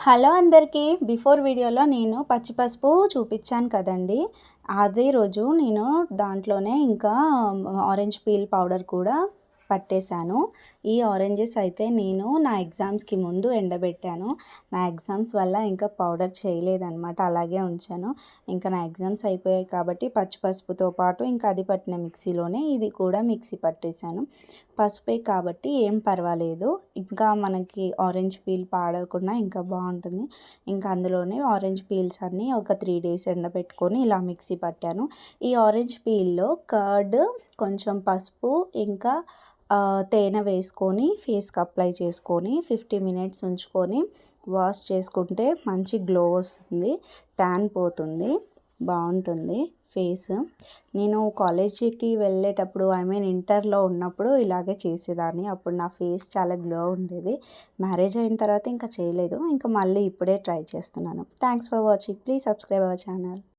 Hello అందరికీ. Before వీడియోలో నేను పచ్చి పసుపు చూపించాను కదండి. అదే రోజు నేను దాంట్లోనే ఇంకా ఆరెంజ్ పీల్ పౌడర్ కూడా పట్టేశాను. ఈ ఆరెంజెస్ అయితే నేను నా ఎగ్జామ్స్కి ముందు ఎండబెట్టాను. నా ఎగ్జామ్స్ వల్ల ఇంకా పౌడర్ చేయలేదన్నమాట. అలాగే ఉంచాను. ఇంకా నా ఎగ్జామ్స్ అయిపోయాయి కాబట్టి పచ్చి పసుపుతో పాటు ఇంకా అది పట్టిన మిక్సీలోనే ఇది కూడా మిక్సీ పట్టేశాను. పసుపే కాబట్టి ఏం పర్వాలేదు. ఇంకా మనకి ఆరెంజ్ పీల్ పాడకుండా ఇంకా బాగుంటుంది. ఇంకా అందులోనే ఆరెంజ్ పీల్స్ అన్నీ ఒక త్రీ డేస్ ఎండబెట్టుకొని ఇలా మిక్సీ పట్టాను. ఈ ఆరెంజ్ పీల్లో కర్డ్ కొంచెం పసుపు ఇంకా తేనె వేసుకొని ఫేస్కి అప్లై చేసుకొని ఫిఫ్టీ మినిట్స్ ఉంచుకొని వాష్ చేసుకుంటే మంచి గ్లో వస్తుంది ట్యాన్ పోతుంది బాగుంటుంది ఫేస్ నేను కాలేజీకి వెళ్ళేటప్పుడు ఐ మీన్ ఇంటర్లో ఉన్నప్పుడు ఇలాగే చేసేదాన్ని. అప్పుడు నా ఫేస్ చాలా గ్లో ఉండేది. మ్యారేజ్ అయిన తర్వాత ఇంకా చేయలేదు. ఇంకా మళ్ళీ ఇప్పుడే ట్రై చేస్తున్నాను. Thanks for watching please subscribe our channel